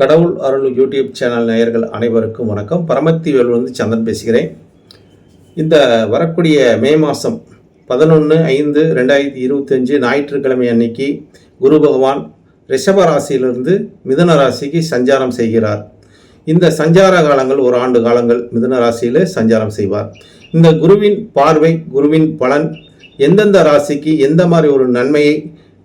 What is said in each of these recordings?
கடவுள் அருள் YouTube channel நேயர்கள் அனைவருக்கும் வணக்கம். பரமத்தி வந்து சந்தன் பேசுகிறேன். இந்த வரக்கூடிய மே மாதம் பதினொன்று ஐந்து ரெண்டாயிரத்தி இருபத்தஞ்சு ஞாயிற்றுக்கிழமை அன்னைக்கு குரு பகவான் ரிஷப ராசியிலிருந்து மிதன ராசிக்கு சஞ்சாரம் செய்கிறார். இந்த சஞ்சார காலங்கள் ஒரு ஆண்டு காலங்கள் மிதன ராசியில் சஞ்சாரம் செய்வார். இந்த குருவின் பார்வை குருவின் பலன் எந்தெந்த ராசிக்கு எந்த மாதிரி ஒரு நன்மையை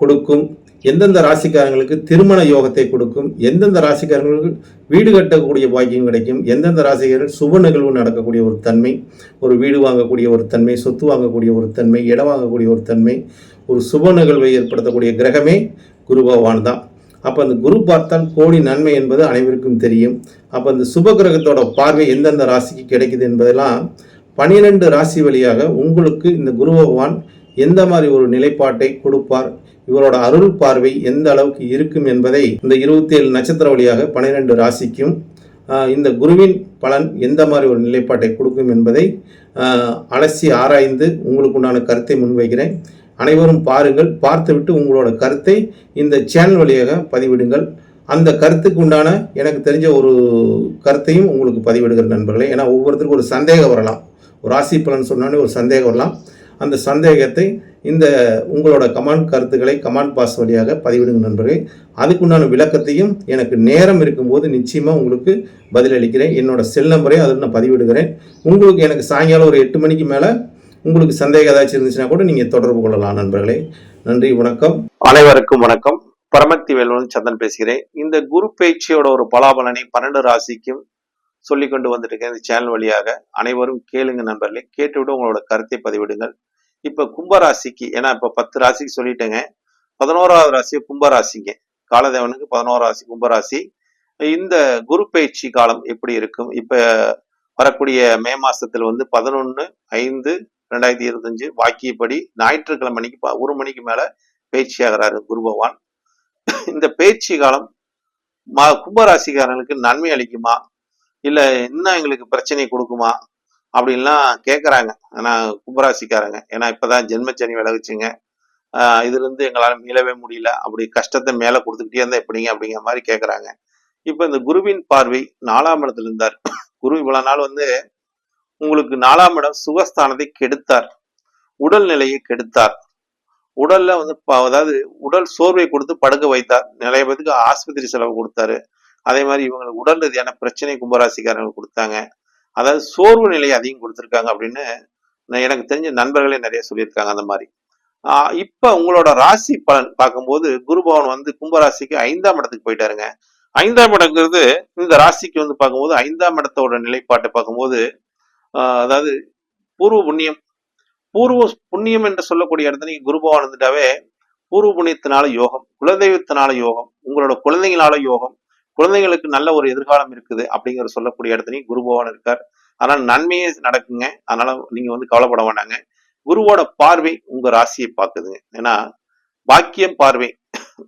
கொடுக்கும் எந்தெந்த ராசிக்காரங்களுக்கு திருமண யோகத்தை கொடுக்கும் எந்தெந்த ராசிக்காரங்களுக்கு வீடு கட்டக்கூடிய பாக்கியம் கிடைக்கும் எந்தெந்த ராசிக்காரர்கள் சுப நிகழ்வு நடக்கக்கூடிய ஒரு தன்மை ஒரு வீடு வாங்கக்கூடிய ஒரு தன்மை சொத்து வாங்கக்கூடிய ஒரு தன்மை இடம் வாங்கக்கூடிய ஒரு தன்மை ஒரு சுப நிகழ்வை ஏற்படுத்தக்கூடிய கிரகமே குரு பகவான் தான். அப்போ அந்த குரு பார்த்தால் கோடி நன்மை என்பது அனைவருக்கும் தெரியும். அப்போ அந்த சுப கிரகத்தோட பார்வை எந்தெந்த ராசிக்கு கிடைக்குது என்பதெல்லாம் பனிரெண்டு ராசி வழியாக உங்களுக்கு இந்த குரு பகவான் எந்த மாதிரி ஒரு நிலைப்பாட்டை கொடுப்பார் இவரோட அருள் பார்வை எந்த அளவுக்கு இருக்கும் என்பதை இந்த இருபத்தி ஏழு நட்சத்திர வழியாக பன்னிரெண்டு ராசிக்கும் இந்த குருவின் பலன் எந்த மாதிரி ஒரு நிலைப்பாட்டை கொடுக்கும் என்பதை அலசி ஆராய்ந்து உங்களுக்கு உண்டான கருத்தை முன்வைக்கிறேன். அனைவரும் பாருங்கள் பார்த்துவிட்டு உங்களோட கருத்தை இந்த சேனல் வழியாக பதிவிடுங்கள். அந்த கருத்துக்கு உண்டான எனக்கு தெரிஞ்ச ஒரு கருத்தையும் உங்களுக்கு பதிவிடுகிற நண்பர்களே. ஏன்னா ஒவ்வொருத்தருக்கும் ஒரு சந்தேகம் வரலாம். ஒரு ராசி பலன் சொன்னோடனே ஒரு சந்தேகம் வரலாம். அந்த சந்தேகத்தை இந்த உங்களோட கமாண்ட் கருத்துக்களை கமாண்ட் பாஸ் வழியாக பதிவிடுங்க நண்பர்களே. அதுக்குண்டான விளக்கத்தையும் எனக்கு நேரம் இருக்கும்போது நிச்சயமாக உங்களுக்கு பதிலளிக்கிறேன். என்னோட செல் நம்பரையும் அதில் நான் பதிவிடுகிறேன். உங்களுக்கு எனக்கு சாயங்காலம் ஒரு எட்டு மணிக்கு மேலே உங்களுக்கு சந்தேகம் ஏதாச்சும் இருந்துச்சுன்னா கூட நீங்கள் தொடர்பு கொள்ளலாம் நண்பர்களே. நன்றி வணக்கம். அனைவருக்கும் வணக்கம். பரமக்தி வேல்வன் சந்தன் பேசுகிறேன். இந்த குரு பயிற்சியோட ஒரு பலாபலனை பன்னெண்டு ராசிக்கும் சொல்லி கொண்டு வந்துட்டு இந்த சேனல் வழியாக. அனைவரும் கேளுங்க நண்பர்களே. கேட்டுவிட்டு உங்களோட கருத்தை பதிவிடுங்கள். இப்ப கும்பராசிக்கு ஏன்னா இப்ப பத்து ராசிக்கு சொல்லிட்டேங்க. பதினோராவது ராசி கும்பராசிங்க. காலதேவனுக்கு பதினோராவது ராசி கும்பராசி. இந்த குரு பயிற்சி காலம் எப்படி இருக்கும்? இப்ப வரக்கூடிய மே மாசத்துல வந்து பதினொன்னு ஐந்து ரெண்டாயிரத்தி இருபத்தஞ்சு வாக்கியப்படி ஞாயிற்றுக்கிழமை மணிக்கு ஒரு மணிக்கு மேல பயிற்சியாகிறாரு குரு பகவான். இந்த பயிற்சி காலம் மா கும்பராசிக்காரங்களுக்கு நன்மை அளிக்குமா? இல்ல இன்னும் எங்களுக்கு பிரச்சனை கொடுக்குமா? அப்படின்லாம் கேட்குறாங்க ஆனா கும்பராசிக்காரங்க. ஏன்னா இப்பதான் ஜென்மச்சனி விலகுச்சுங்க. இதுலேருந்து இதுல இருந்து எங்களால மீளவே முடியல. அப்படி கஷ்டத்தை மேல கொடுத்துக்கிட்டே இருந்தால் எப்படிங்க? அப்படிங்கிற மாதிரி கேட்குறாங்க இப்ப இந்த குருவின் பார்வை நாலாம் இடத்துல இருந்தார். குரு இவ்வளவு நாள் வந்து உங்களுக்கு நாலாம் இடம் சுகஸ்தானத்தை கெடுத்தார். உடல் நிலையை கெடுத்தார். உடல்ல வந்து அதாவது உடல் சோர்வை கொடுத்து படுக்க வைத்தார். நிறைய பேருக்கு ஆஸ்பத்திரி செலவு கொடுத்தாரு. அதே மாதிரி இவங்களுக்கு உடல் ரீதியான பிரச்சனை கும்பராசிக்காரங்களுக்கு கொடுத்தாங்க. அதாவது சோர்வு நிலையை அதிகம் கொடுத்துருக்காங்க அப்படின்னு நான் எனக்கு தெரிஞ்ச நண்பர்களே நிறைய சொல்லியிருக்காங்க அந்த மாதிரி. இப்போ உங்களோட ராசி பலன் பார்க்கும்போது குருபவன் வந்து கும்பராசிக்கு ஐந்தாம் இடத்துக்கு போயிட்டாருங்க. ஐந்தாம் இடங்கிறது இந்த ராசிக்கு வந்து பார்க்கும்போது ஐந்தாம் இடத்தோட நிலைப்பாட்டை பார்க்கும்போது அதாவது பூர்வ புண்ணியம். பூர்வ புண்ணியம் என்று சொல்லக்கூடிய இடத்துல நீங்கள் குருபவன் இருந்துட்டாவே வந்துட்டாவே பூர்வ புண்ணியத்தினால யோகம் குலதெய்வத்தினால யோகம் உங்களோட குழந்தைங்களால யோகம் குழந்தைங்களுக்கு நல்ல ஒரு எதிர்காலம் இருக்குது அப்படிங்கிற சொல்லக்கூடிய இடத்துலயும் குரு பகவான் இருக்கார். அதனால நன்மையே நடக்குங்க. அதனால நீங்க வந்து கவலைப்பட வேண்டாங்க. குருவோட பார்வை உங்க ராசியை பார்க்குதுங்க. ஏன்னா பாக்கியம் பார்வை.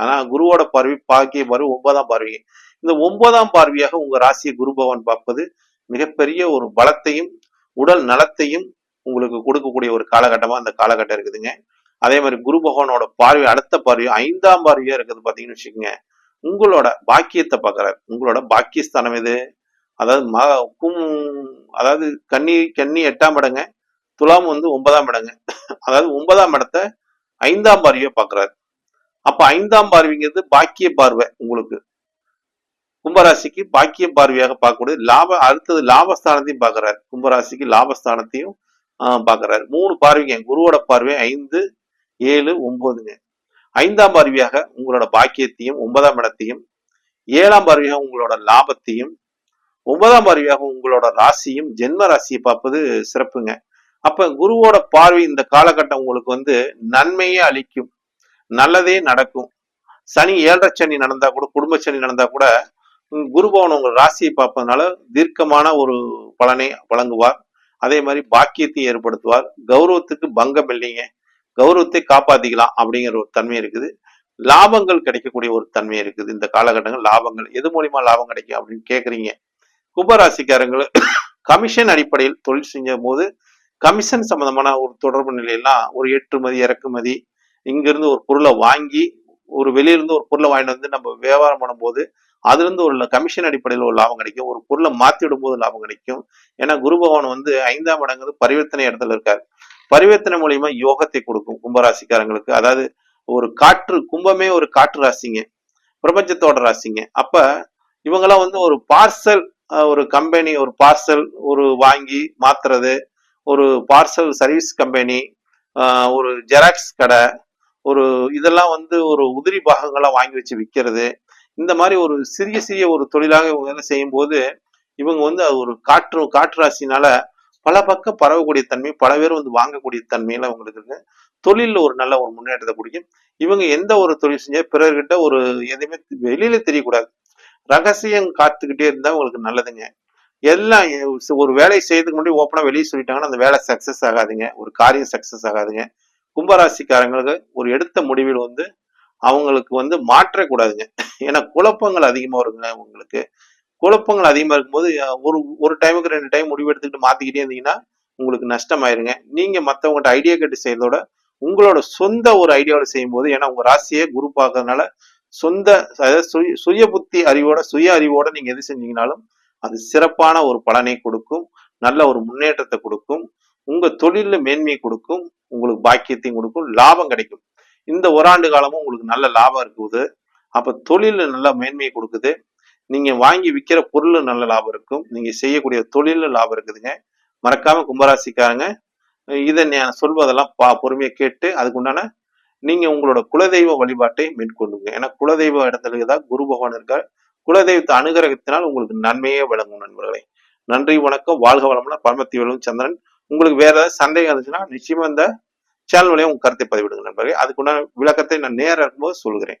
ஆனா குருவோட பார்வை பாக்கிய பார்வை ஒன்பதாம் பார்வை இந்த ஒன்பதாம் பார்வையாக உங்க ராசியை குரு பகவான் பார்ப்பது மிகப்பெரிய ஒரு பலத்தையும் உடல் நலத்தையும் உங்களுக்கு கொடுக்கக்கூடிய ஒரு காலகட்டமா அந்த காலகட்டம் இருக்குதுங்க. அதே மாதிரி குரு பகவானோட பார்வை அடுத்த பார்வை ஐந்தாம் பார்வையா இருக்குது பாத்தீங்கன்னு வச்சுக்கோங்க. உங்களோட பாக்கியத்தை பார்க்கறாரு. உங்களோட பாக்கியஸ்தானம் எது? அதாவது ம கும் அதாவது கன்னி கன்னி எட்டாம் இடங்க துலாம் வந்து ஒன்பதாம் இடங்க. அதாவது ஒன்பதாம் இடத்த ஐந்தாம் பார்வையை பார்க்கறாரு. அப்போ ஐந்தாம் பார்வைங்கிறது பாக்கிய பார்வை உங்களுக்கு. கும்பராசிக்கு பாக்கிய பார்வையாக பார்க்கக்கூடிய லாப அடுத்தது லாபஸ்தானத்தையும் பார்க்கறாரு. கும்பராசிக்கு லாபஸ்தானத்தையும் ஆஹ் மூணு பார்வைங்க குருவோட பார்வை ஐந்து ஏழு ஒன்பதுங்க. ஐந்தாம் பார்வையாக உங்களோட பாக்கியத்தையும் ஒன்பதாம் இடத்தையும் ஏழாம் பார்வையாக உங்களோட லாபத்தையும் ஒன்பதாம் பார்வையாக உங்களோட ராசியும் ஜென்ம ராசியை பார்ப்பது சிறப்புங்க. அப்ப குருவோட பார்வை இந்த காலகட்டம் உங்களுக்கு வந்து நன்மையே அளிக்கும். நல்லதே நடக்கும். சனி ஏழரை சனி நடந்தா கூட குடும்ப சனி நடந்தா கூட உம் குரு உங்க ராசியை பார்ப்பதனால தீர்க்கமான ஒரு பலனை வழங்குவார். அதே மாதிரி பாக்கியத்தையும் ஏற்படுத்துவார். கௌரவத்துக்கு பங்கம் இல்லைங்க. கௌரவத்தை காப்பாத்திக்கலாம் அப்படிங்கிற ஒரு தன்மை இருக்குது. லாபங்கள் கிடைக்கக்கூடிய ஒரு தன்மை இருக்குது இந்த காலகட்டங்கள். லாபங்கள் எது மூலியமா லாபம் கிடைக்கும் அப்படின்னு கேக்குறீங்க. கும்பராசிக்காரங்கள் கமிஷன் அடிப்படையில் தொழில் செஞ்சும் போது கமிஷன் சம்பந்தமான ஒரு தொடர்பு நிலையெல்லாம் ஒரு ஏற்றுமதி இறக்குமதி இங்கிருந்து ஒரு பொருளை வாங்கி ஒரு வெளியிலிருந்து ஒரு பொருளை வாங்கிட்டு வந்து நம்ம வியாபாரம் பண்ணும்போது அதுல இருந்து ஒரு கமிஷன் அடிப்படையில் ஒரு லாபம் கிடைக்கும். ஒரு பொருளை மாத்தி விடும்போது லாபம் கிடைக்கும். ஏன்னா குரு பகவான் வந்து ஐந்தாம் இடங்கிறது பரிவர்த்தனை இடத்துல இருக்காரு. பரிவர்த்தனை மூலியமா யோகத்தை கொடுக்கும் கும்பராசிக்காரங்களுக்கு. அதாவது ஒரு காற்று கும்பமே ஒரு காற்று ராசிங்க. பிரபஞ்சத்தோட ராசிங்க. அப்ப இவங்கெல்லாம் வந்து ஒரு பார்சல் ஒரு கம்பெனி ஒரு பார்சல் ஒரு வாங்கி மாத்துறது ஒரு பார்சல் சர்வீஸ் கம்பெனி ஒரு ஜெராக்ஸ் கடை ஒரு இதெல்லாம் வந்து ஒரு உதிரி பாகங்களா வாங்கி வச்சு விற்கிறது இந்த மாதிரி ஒரு சிறிய சிறிய ஒரு தொழிலாக இவங்க வேலை செய்யும் போது இவங்க வந்து ஒரு காற்று காற்று ராசினால பல பக்கம் பரவக்கூடிய தன்மை பல பேர் வந்து வாங்கக்கூடிய தன்மையில அவங்களுக்கு இருக்கு. தொழிலில் ஒரு நல்ல ஒரு முன்னேற்றத்தை பிடிக்கும் இவங்க எந்த ஒரு தொழில் செஞ்சா பிறர்கிட்ட ஒரு எதுவுமே வெளியில தெரியக்கூடாது. ரகசியம் காத்துக்கிட்டே இருந்தா உங்களுக்கு நல்லதுங்க. எல்லாம் ஒரு வேலையை செய்யறதுக்கு முன்னாடி ஓப்பனா வெளியே சொல்லிட்டாங்கன்னா அந்த வேலை சக்சஸ் ஆகாதுங்க. ஒரு காரியம் சக்சஸ் ஆகாதுங்க. கும்பராசிக்காரங்களுக்கு ஒரு எடுத்த முடிவில் வந்து அவங்களுக்கு வந்து மாற்றக்கூடாதுங்க. ஏன்னா குழப்பங்கள் அதிகமா வருங்க உங்களுக்கு. குழப்பங்கள் அதிகமா இருக்கும்போது ஒரு ஒரு டைமுக்கு ரெண்டு டைம் முடிவு எடுத்துக்கிட்டு மாத்திக்கிட்டே இருந்தீங்கன்னா உங்களுக்கு நஷ்டமாயிருங்க. நீங்க மத்தவங்ககிட்ட ஐடியா கேட்டு செய்யறதோட உங்களோட சொந்த ஒரு ஐடியாவோட செய்யும்போது ஏன்னா உங்க ராசியே குரு பார்க்கறதுனால சொந்த அதாவது சுய சுய புத்தி அறிவோட சுய அறிவோட நீங்க எது செஞ்சீங்கனாலும் அது சிறப்பான ஒரு பலனை கொடுக்கும் நல்ல ஒரு முன்னேற்றத்தை கொடுக்கும் உங்க தொழில மேன்மையை கொடுக்கும் உங்களுக்கு பாக்கியத்தையும் கொடுக்கும் லாபம் கிடைக்கும். இந்த ஓராண்டு காலமும் உங்களுக்கு நல்ல லாபம் இருக்குது அப்ப தொழில நல்ல மேன்மையை கொடுக்குது. நீங்க வாங்கி விற்கிற பொருள் நல்ல லாபம் இருக்கும். நீங்க செய்யக்கூடிய தொழில லாபம் இருக்குதுங்க. மறக்காம கும்பராசிக்காரங்க இதை நான் சொல்வதெல்லாம் பா பொறுமையை கேட்டு அதுக்கு உண்டான நீங்க உங்களோட குலதெய்வ வழிபாட்டை மேற்கொள்ளுங்க. ஏன்னா குலதெய்வ இடத்துல தான் குரு பகவான் இருக்கார். குலதெய்வத்தை அனுகிரகத்தினால் உங்களுக்கு நன்மையே விளங்கும் நண்பர்களே. நன்றி வணக்கம். வாழ்க வளமுடன் பரமத்தி வேலும் சந்திரன். உங்களுக்கு வேற ஏதாவது சந்தேகம் இருந்துச்சுன்னா நிச்சயமா இந்த சேனல் வழியாக உங்க கருத்தை பதிவிடுங்க நண்பர்களே. அதுக்குண்டான விளக்கத்தை நான் நேரம் இருக்கும்போது சொல்கிறேன்